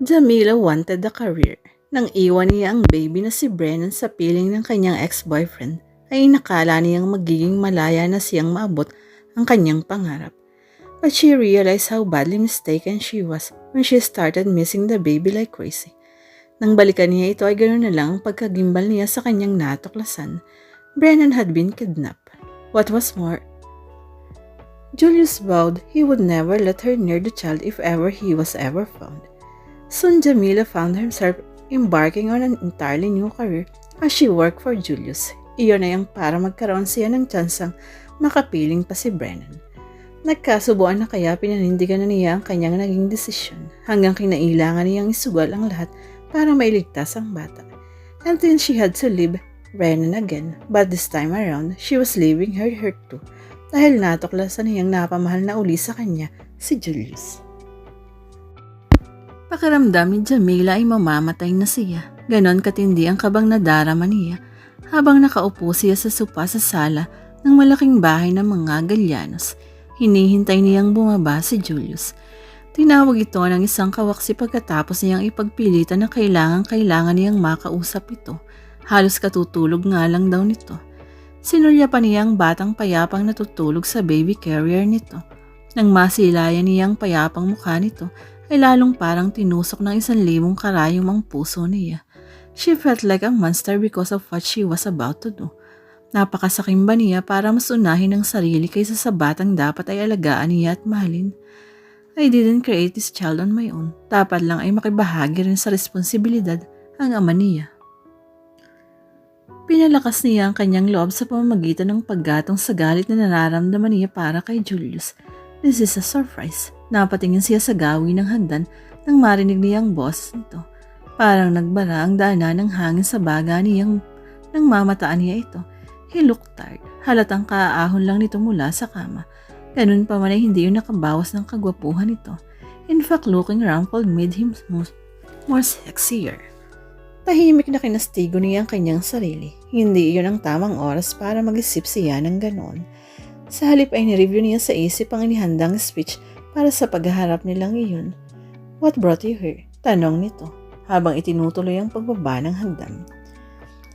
Jamila wanted a career. Nang iwan niya ang baby na si Brennan sa piling ng kanyang ex-boyfriend, ay nakala niyang magiging malaya na siyang maabot ang kanyang pangarap. But she realized how badly mistaken she was when she started missing the baby like crazy. Nang balikan niya ito ay ganoon na lang ang pagkagimbal niya sa kanyang natuklasan. Brennan had been kidnapped. What was more, Julius vowed he would never let her near the child if ever he was ever found. Soon Jamila found herself embarking on an entirely new career as she worked for Julius. Iyon na yung para magkaroon siya ng tsansang makapiling pa si Brennan. Nagkasubuan na kaya pinanindigan na niya ang kanyang naging desisyon hanggang kinailangan niyang isugal ang lahat para mailigtas ang bata. Until she had to leave Brennan again, but this time around, she was leaving her hurt too dahil natuklasan niyang napamahal na uli sa kanya si Julius. Pakiramdam ni Jamila ay mamamatay na siya. Ganon katindi ang kabang nadarama niya habang nakaupo siya sa sopa sa sala ng malaking bahay ng mga Galyanos. Hinihintay niyang bumaba si Julius. Tinawag ito ng isang kawaksi pagkatapos niyang ipagpilitan na kailangan kailangan niyang makausap ito. Halos katutulog nga lang daw nito. Sinulya pa niya ang batang payapang natutulog sa baby carrier nito. Nang masilayan niyang payapang mukha nito, ay lalong parang tinusok ng isang limong karayom ang puso niya. She felt like a monster because of what she was about to do. Napakasakim ba niya para mas unahin ang sarili kaysa sa batang dapat ay alagaan niya at mahalin? I didn't create this child on my own. Dapat lang ay makibahagi rin sa responsibilidad ang ama niya. Pinalakas niya ang kanyang loob sa pamamagitan ng paggatong sa galit na nararamdaman niya para kay Julius. This is a surprise. Napatingin siya sa gawi ng hagdan nang marinig niya ang boss nito. Parang nagbara ang dana ng hangin sa baga niyang nang mamataan niya ito. He looked tired. Halatang kaahon lang nito mula sa kama. Ganun pa man ay hindi yun nakabawas ng kagwapuhan nito. In fact, looking rumpled made him more sexier. Tahimik na kinastigo niya ang kanyang sarili. Hindi iyon ang tamang oras para mag-isip siya ng ganon. Sa halip ay nireview niya sa isip ang inihandang speech para sa paghaharap nilang iyon. What brought you here? Tanong nito habang itinutuloy ang pagbaba ng hagdan.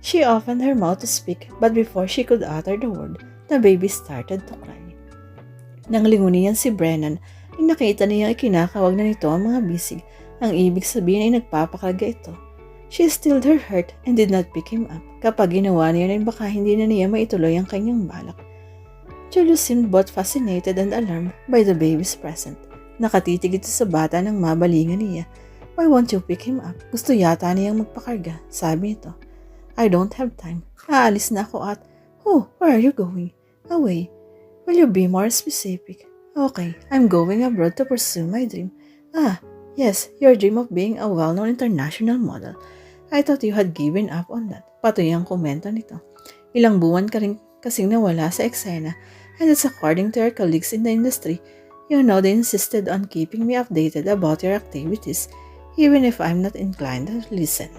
She opened her mouth to speak but before she could utter the word, the baby started to cry. Nang lingunin si Brennan, ay nakita niya ay kinakawag na nito ang mga bisig. Ang ibig sabihin ay nagpapakarga ito. She stilled her heart and did not pick him up. Kapag ginawa niya ay baka hindi na niya maituloy ang kanyang balak. Julius seemed both fascinated and alarmed by the baby's present. Nakatitig ito sa bata nang mabalingan niya. Why won't you pick him up? Gusto yata niyang magpakarga, sabi nito. I don't have time. Aalis na ako at, Oh, where are you going? Away. Will you be more specific? Okay, I'm going abroad to pursue my dream. Ah, yes, your dream of being a well-known international model. I thought you had given up on that. Patuloy ang komento nito. Ilang buwan ka rin kasing nawala sa eksena and it's according to your colleagues in the industry. You know they insisted on keeping me updated about your activities even if I'm not inclined to listen.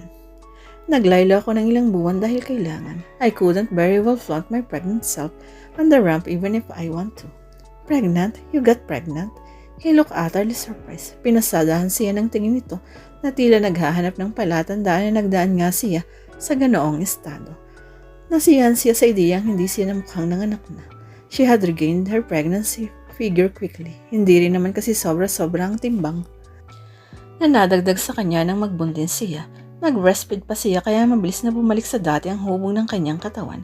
Naglaylo ako ng ilang buwan dahil kailangan. I couldn't very well flaunt my pregnant self on the ramp even if I want to. Pregnant? You got pregnant? He looked utterly surprised. Pinasadahan siya ng tingin nito na tila naghahanap ng palatandaan na nagdaan nga siya sa ganoong estado. Nasiyahan siya sa ideyang hindi siya na mukhang nanganak na. She had regained her pregnancy figure quickly. Hindi rin naman kasi sobra-sobra ang timbang. Nanadagdag sa kanya nang magbuntin siya. Nag-breastfeed pa siya kaya mabilis na bumalik sa dati ang hubog ng kanyang katawan.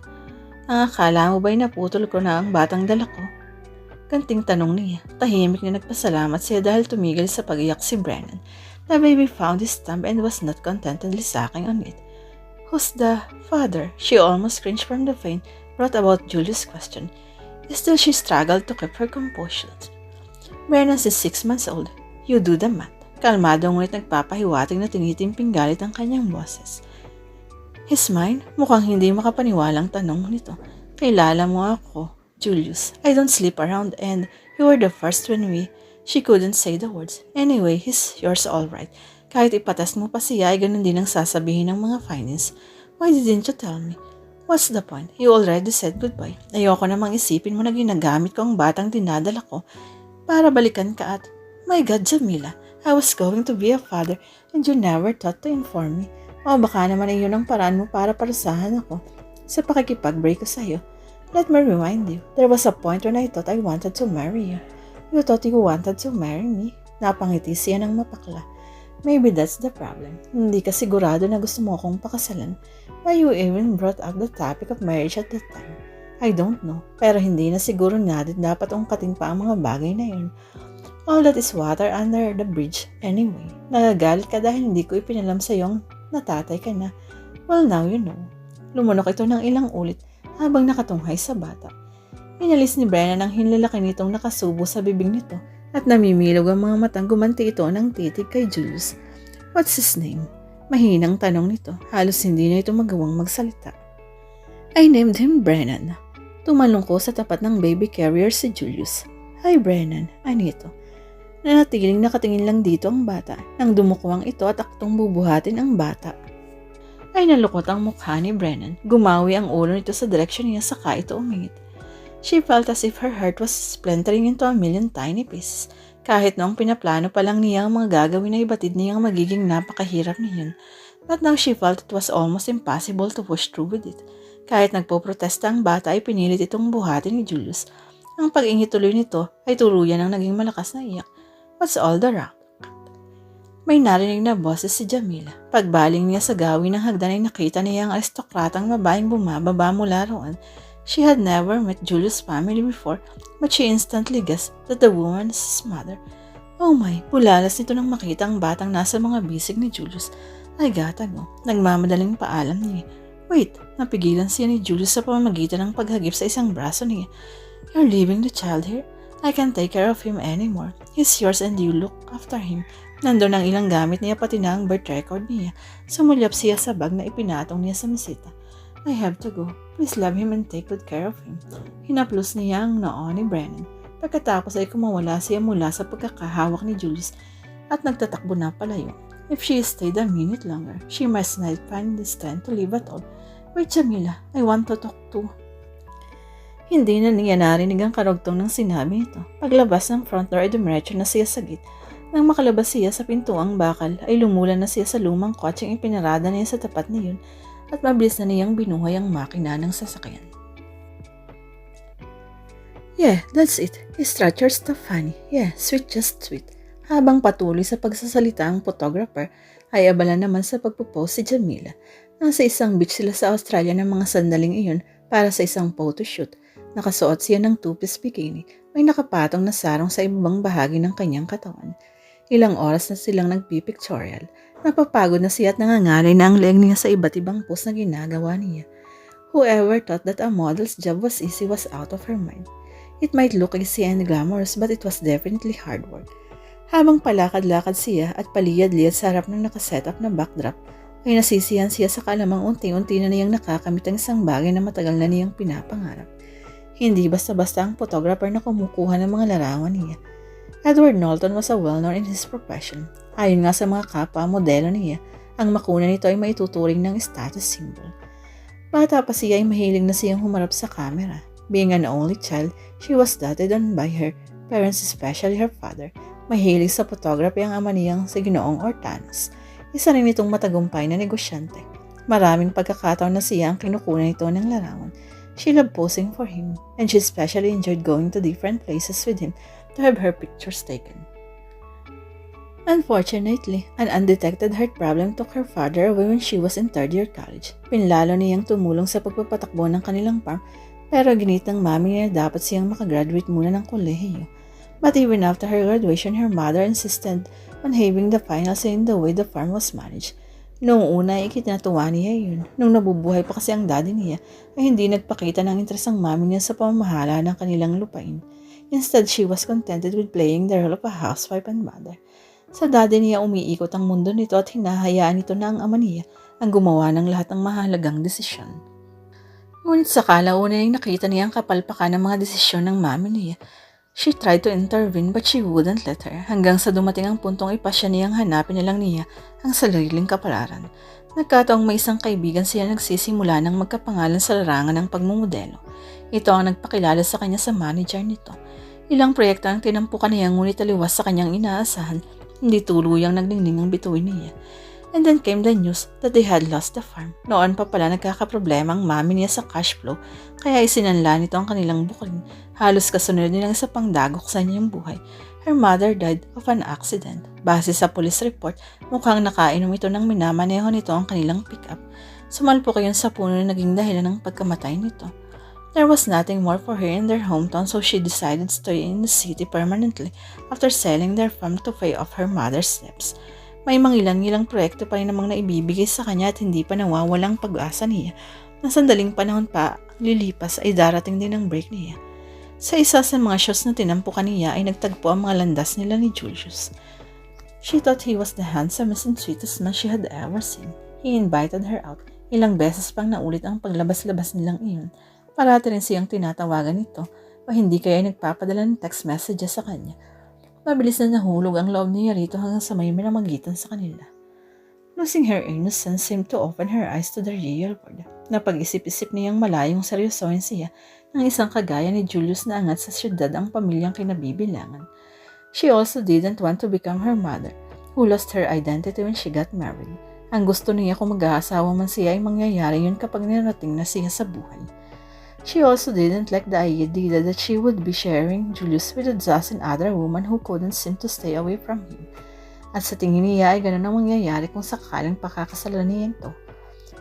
Ang akala mo ba'y naputol ko na ang batang dala ko? Kanting tanong niya. Tahimik na nagpasalamat siya dahil tumigil sa pagiyak si Brennan. The baby found his thumb and was not contentedly sucking on it. Who's the father? She almost cringed from the pain brought about Julius' question. Still, she struggled to keep her composure. Brennan is six months old. You do the math. Kalmado ngunit nagpapahiwatig na tinitimping galit ang kanyang boses. His mind? Mukhang hindi makapaniwalang tanong nito. Kilala mo ako, Julius. I don't sleep around and you were the first when we... She couldn't say the words. Anyway, he's yours all right. Kahit ipatas mo pa siya, ay ganun din ang sasabihin ng mga finance. Why didn't you tell me? What's the point? You already said goodbye. Ayoko namang isipin mo na ginagamit ko ang batang dinadala ko para balikan ka at, My God, Jamila, I was going to be a father and you never thought to inform me. O baka naman ay yun ang paraan mo para parusahan ako sa pakikipag-break ko sa'yo. Let me remind you, there was a point when I thought I wanted to marry you. You thought you wanted to marry me. Napangiti siya ng mapakla. Maybe that's the problem. Hindi ka sigurado na gusto mo akong pakasalan. Why you even brought up the topic of marriage at that time? I don't know. Pero hindi na siguro natin dapat ungkatin pa ang mga bagay na yun. All that is water under the bridge anyway. Nagagalit ka dahil hindi ko ipinalam sa iyong natatay ka na. Well, now you know. Lumunok ito ng ilang ulit habang nakatunghay sa bata. Inalis ni Brennan ang hinlalaki nitong nakasubo sa bibig nito at namimilog ang mga matang gumanti ito ng titig kay Julius. What's his name? Mahinang tanong nito. Halos hindi na ito magawang magsalita. I named him Brennan. Tumalong ko sa tapat ng baby carrier si Julius. Hi Brennan, ano ito? Nanatiling nakatingin lang dito ang bata nang dumukuwang ito at aktong bubuhatin ang bata. Ay nalukot ang mukha ni Brennan. Gumawi ang ulo nito sa direksyon niya saka ito umingit. She felt as if her heart was splintering into a million tiny pieces. Kahit noong pinaplano pa lang niya ang mga gagawin na ibatid niyang magiging napakahirap niyon. But now she felt it was almost impossible to push through with it. Kahit nagpoprotesta ang bata ay pinilit itong buhatin ni Julius. Ang pag-ingi tuloy nito ay tuluyan ang naging malakas na iyak. What's all the rock? May narinig na boses si Jamila. Pagbaling niya sa gawin ng hagdan ay nakita niya ang aristokratang babaeng bumababa mula roon. She had never met Julius' family before, but she instantly guessed that the woman is his mother. Oh my, bulalas nito nang makita ang batang nasa mga bisig ni Julius. Ay gatago, nagmamadaling paalam niya. Wait, napigilan siya ni Julius sa pamamagitan ng paghagip sa isang braso niya. You're leaving the child here? I can't take care of him anymore. He's yours and you look after him. Nandun ang ilang gamit niya pati na ang birth record niya. Sumulyap siya sa bag na ipinatong niya sa mesita. I have to go. Please love him and take good care of him. Hinaplos niya ang noo ni Brennan. Pagkatapos ay kumawala siya mula sa pagkakahawak ni Julius at nagtatakbo na palayo. If she stayed a minute longer, she must not find the strength to live at all. Wait, Jamila, I want to talk to. Hindi na niya narinig ang karugtong ng sinabi nito. Paglabas ng front door ay dumiretso na siya sa gate. Nang makalabas siya sa pintuang bakal, ay lumulan na siya sa lumang kotseng ipinarada niya sa tapat niyon at mabilis na niyang binuhay ang makina ng sasakyan. Yeah, that's it. Structure stuff funny. Yeah, sweet just sweet. Habang patuloy sa pagsasalita ang photographer, ay abala naman sa pagpo-post si Jamila. Nasa isang beach sila sa Australia ng mga sandaling iyon para sa isang photoshoot. Nakasuot siya ng two-piece bikini. May nakapatong na sarong sa ibang bahagi ng kanyang katawan. Ilang oras na silang nagpipictorial. Napapagod na siya at nangangalay na ang leeg niya sa iba't ibang post na ginagawa niya. Whoever thought that a model's job was easy was out of her mind. It might look easy and glamorous but it was definitely hard work. Habang palakad-lakad siya at paliyad-liyad sa harap ng nakasetup na backdrop, ay nasisiyan siya sa kalamang unti-unti na niyang nakakamit ang isang bagay na matagal na niyang pinapangarap. Hindi basta-basta ang photographer na kumukuha ng mga larawan niya. Edward Norton was a well-known in his profession. Ayon nga sa mga kapwa modelo niya, ang makuna nito ay maituturing ng status symbol. Bata pa siya ay mahilig na siyang humarap sa camera. Being an only child, she was doted on by her parents, especially her father. Mahilig sa photography ang ama niyang si Ginoong Ortanos. Isa rin itong matagumpay na negosyante. Maraming pagkakataon na siya ang kinukunan nito ng larawan. She loved posing for him, and she especially enjoyed going to different places with him to have her pictures taken. Unfortunately, an undetected heart problem took her father away when she was in third year college. Pinlalo niyang tumulong sa pagpapatakbo ng kanilang farm pero ginit ng mami niya dapat siyang makagraduate muna ng kolehiyo. But even after her graduation, her mother insisted on having the final say in the way the farm was managed. Noong una ikinatuwa niya yun. Nung nabubuhay pa kasi ang daddy niya, ay hindi nagpakita ng interes ang mami niya sa pamamahala ng kanilang lupain. Instead, she was contented with playing the role of a housewife and mother. Sa daddy niya umiikot ang mundo nito at hinahayaan nito na ang ama niya ang gumawa ng lahat ng mahalagang desisyon. Ngunit sa kalauna ay nakita niya ang kapalpakan ng mga desisyon ng mami niya. She tried to intervene but she wouldn't let her hanggang sa dumating ang puntong ipasya niyang hanapin na lang niya ang sariling kapalaran. Nagkataong may isang kaibigan siya nagsisimula ng magkapangalan sa larangan ng pagmumodelo. Ito ang nagpakilala sa kanya sa manager nito. Ilang proyekto ang tinampukan niya ngunit taliwas sa kanyang inaasahan Hindi tuluyang nagningning ang bituin niya. And then came the news that they had lost the farm. Noon pa pala nagkakaproblema ang mami niya sa cash flow, kaya isinanla nito ang kanilang bukirin. Halos kasunod nilang isa pang dagok sa niyang buhay. Her mother died of an accident. Base sa police report, mukhang nakainom ito ng minamaneho nito ang kanilang pickup. Sumalpok yun sa puno na naging dahilan ng pagkamatay nito. There was nothing more for her in their hometown so she decided to stay in the city permanently after selling their farm to pay off her mother's debts. May mangilang-ilang proyekto pa rin namang naibibigay sa kanya at hindi pa nawawalang pag-asa niya na sandaling panahon pa lilipas ay darating din ang break niya. Sa isa sa mga shows na tinampukan niya ay nagtagpo ang mga landas nila ni Julius. She thought he was the handsomest and sweetest man she had ever seen. He invited her out. Ilang beses pang naulit ang paglabas-labas nilang iyon. Parati rin siyang tinatawagan nito o hindi kaya ay nagpapadala ng text messages sa kanya. Mabilis na nahulog ang loob niya rito hanggang sa may minamagitan sa kanila. Losing her innocence seemed to open her eyes to the real world. Napag-isip-isip niyang malayong seryosohin siya ng isang kagaya ni Julius na angat sa syudad ang pamilyang kinabibilangan. She also didn't want to become her mother, who lost her identity when she got married. Ang gusto niya kung mag-aasawa man siya ay mangyayari yun kapag narating na siya sa buhay. She also didn't like the idea that she would be sharing Julius with a dozen other women who couldn't seem to stay away from him. At sa tingin niya ay ganun ang mangyayari kung sakaling pakakasalan niya ito.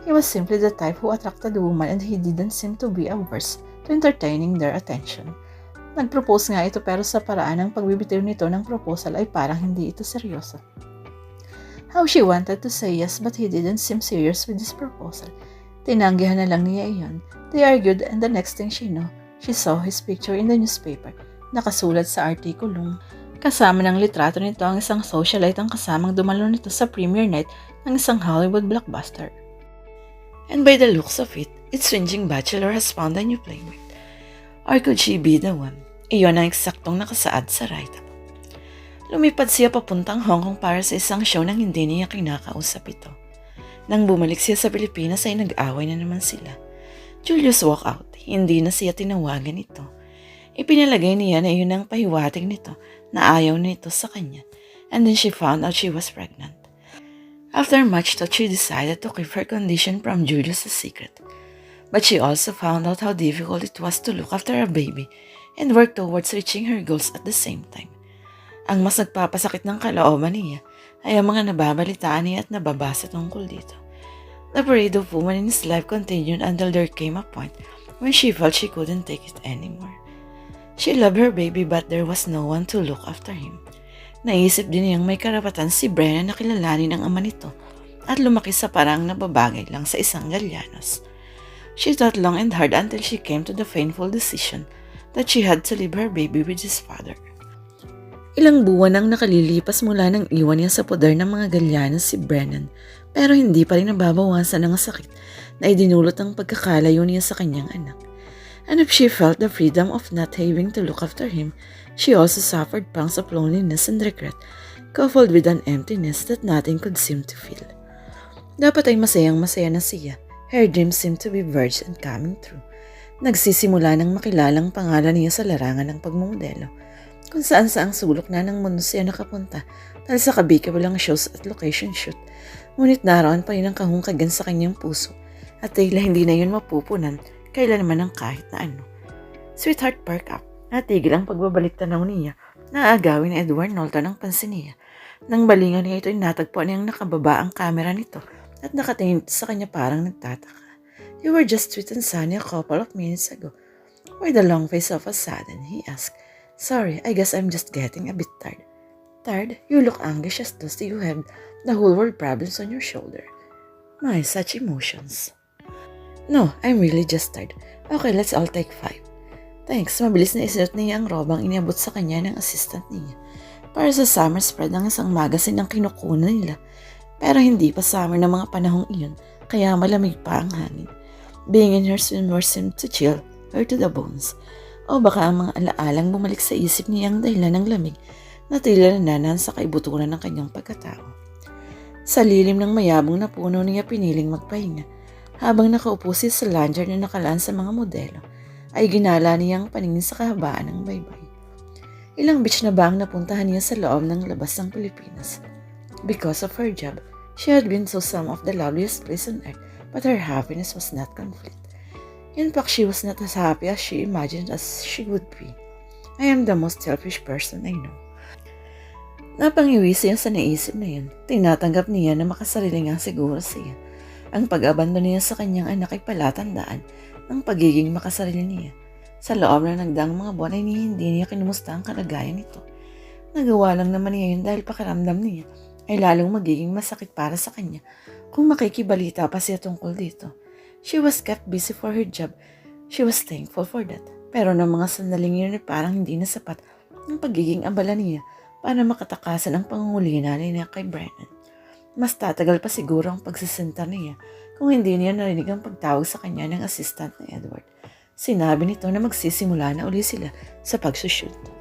He was simply the type who attracted women and he didn't seem to be averse to entertaining their attention. Nag-propose nga ito pero sa paraan ng pagbibitiw nito ng proposal ay parang hindi ito seryoso. How she wanted to say yes but he didn't seem serious with this proposal. Tinanggihan na lang niya iyon. They argued and the next thing she knew, she saw his picture in the newspaper. Nakasulat sa artikulong. Kasama ng litrato nito ang isang socialite ang kasamang dumalo nito sa premiere night ng isang Hollywood blockbuster. And by the looks of it, its swinging bachelor has found a new playmate. Or could she be the one? Iyon ang eksaktong nakasaad sa write-up. Lumipad siya papuntang Hong Kong para sa isang show nang hindi niya kinakausap ito. Nang bumalik siya sa Pilipinas ay nag-away na naman sila. Julius walk out. Hindi na siya tinawagan ito. Ipinalagay niya na iyon ang pahiwatig nito na ayaw nito sa kanya. And then she found out she was pregnant. After much thought, she decided to keep her condition from Julius a secret. But she also found out how difficult it was to look after a baby and work towards reaching her goals at the same time. Ang mas nagpapasakit ng kalooban niya ay ang mga nababalitaan niya at nababasa tungkol dito. The parade of women in his life continued until there came a point when she felt she couldn't take it anymore. She loved her baby but there was no one to look after him. Naisip din niyang may karapatan si Brenna na kilalanin ang ama nito at lumaki sa parang nababagay lang sa isang galyanos. She thought long and hard until she came to the painful decision that she had to leave her baby with his father. Ilang buwan ang nakalilipas mula nang iwan niya sa poder ng mga galyanos si Brennan pero hindi pa rin nababawasan ng sakit na idinulot ang pagkakalayo niya sa kanyang anak. And if she felt the freedom of not having to look after him, she also suffered pangs of loneliness and regret coupled with an emptiness that nothing could seem to fill. Dapat ay masayang masaya na siya. Her dreams seemed to be verged and coming true. Nagsisimula ng makilalang pangalan niya sa larangan ng pagmumodelo kung saan saang sulok na ng mundo siya nakapunta dahil sa kabikawalang shows at location shoot. Ngunit naroon pa rin ang kahungkagan sa kanyang puso at tila hindi na yun mapupunan kailanman ng kahit na ano. Sweetheart, perk up. Natigil ang pagbabalik tanaw niya na agawin ni Edward Norton ang pansin niya. Nang balingan niya ito ay natagpuan niyang nakababa ang kamera nito at nakatingin sa kanya parang nagtataka. You were just sweet and sunny a couple of minutes ago. Why the long face of a sudden? He asked. Sorry, I guess I'm just getting a bit tired. Tired? You look anxious as though you have the whole world problems on your shoulder. My, such emotions. No, I'm really just tired. Okay, let's all take five. Thanks, mabilis na isinot niya ang robang iniabot sa kanya ng assistant niya. Para sa summer spread ng isang magazine ang kinukunan nila. Pero hindi pa summer ng mga panahong iyon, kaya malamig pa ang hangin. Being in her swimwear seemed to chill her to the bones. O baka ang mga alaalang bumalik sa isip niya ang dahilan ng lamig na tila nananan sa kaibuturan ng kanyang pagkatao. Sa lilim ng mayabong na puno niya piniling magpahinga habang nakaupo siya sa lanyard na nakalaan sa mga modelo ay ginala niyang paningin sa kahabaan ng baybay. Ilang beach na ba ang napuntahan niya sa loob ng labas ng Pilipinas? Because of her job, she had been to some of the loveliest places on earth, but her happiness was not complete. In fact, she was not as happy as she imagined as she would be. I am the most selfish person I know. Napangiwi siya sa naisip na yun. Tinatanggap niya na makasarili nga siguro siya. Ang pag-abandon niya sa kanyang anak ay palatandaan ng pagiging makasarili niya. Sa loob na nagdaang mga buwan ay hindi niya kinumusta ang kalagayan nito. Nagawa lang naman niya yun dahil pakiramdam niya ay lalong magiging masakit para sa kanya kung makikibalita pa siya tungkol dito. She was kept busy for her job. She was thankful for that. Pero ng mga sandaling yun ay parang hindi na sapat ang pagiging abala niya para makatakasan ang pangungulina niya kay Brennan. Mas tatagal pa siguro ang pagsisinta niya kung hindi niya narinig ang pagtawag sa kanya ng assistant ni Edward. Sinabi nito na magsisimula na uli sila sa pagsushoot.